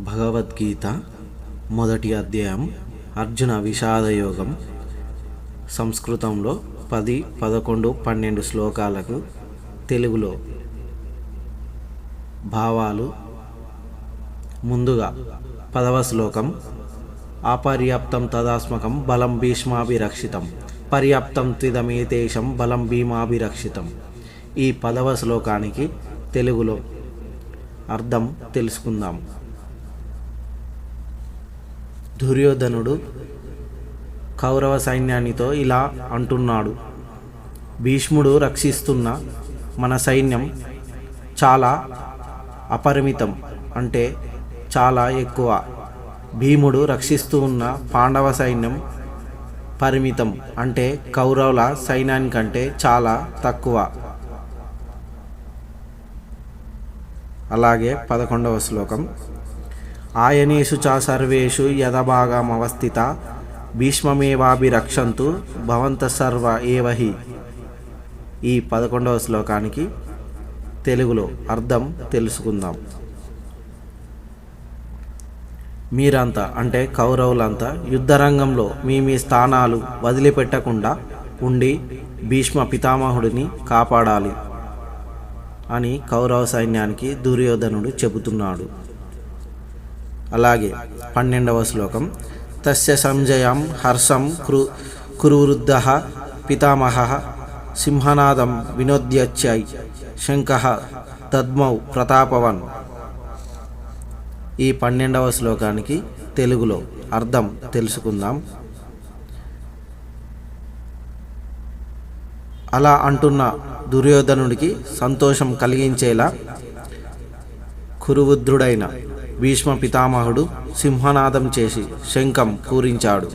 భగవద్గీత మొదటి అధ్యాయం అర్జున విషాదయోగం సంస్కృతంలో పది పదకొండు పన్నెండు శ్లోకాలకు తెలుగులో. భావాలు. ముందుగా పదవ శ్లోకం. అపర్యాప్తం తదాస్మకం బలం భీష్మాభిరక్షితం. పర్యాప్తం త్విదమేతేషం బలం భీమాభిరక్షితం. ఈ పదవ శ్లోకానికి తెలుగులో అర్థం తెలుసుకుందాం. దుర్యోధనుడు కౌరవ సైన్యానితో ఇలా అంటున్నాడు. భీష్ముడు రక్షిస్తున్న మన సైన్యం చాలా అపరిమితం అంటే చాలా ఎక్కువ. భీముడు రక్షిస్తూ ఉన్న పాండవ సైన్యం పరిమితం అంటే కౌరవుల సైన్యానికంటే చాలా తక్కువ. అలాగే పదకొండవ శ్లోకం. ఆయనేషు చ సర్వేషు యథభాగమవస్థిత భీష్మమేవాభిరక్షంతు భవంత సర్వ ఏవహి ఈ పదకొండవ శ్లోకానికి తెలుగులో అర్థం తెలుసుకుందాం. మీరంతా అంటే కౌరవులంతా యుద్ధరంగంలో మీ మీ స్థానాలు వదిలిపెట్టకుండా ఉండి భీష్మ పితామహుడిని కాపాడాలి అని కౌరవ సైన్యానికి దుర్యోధనుడు చెబుతున్నాడు. అలాగే పన్నెండవ శ్లోకం. తస్య సంజయం హర్షం కృ కురువృద్ధ పితామహ సింహనాదం వినోద్యచ్చై శంఖ దద్మౌ ప్రతాపవన్. ఈ పన్నెండవ శ్లోకానికి తెలుగులో అర్థం తెలుసుకుందాం. అలా అంటున్న దుర్యోధనుడికి సంతోషం కలిగించేలా కురువృద్ధుడైన భీష్మ పితామహుడు సింహనాదం చేసి శంఖం పూరించాడు.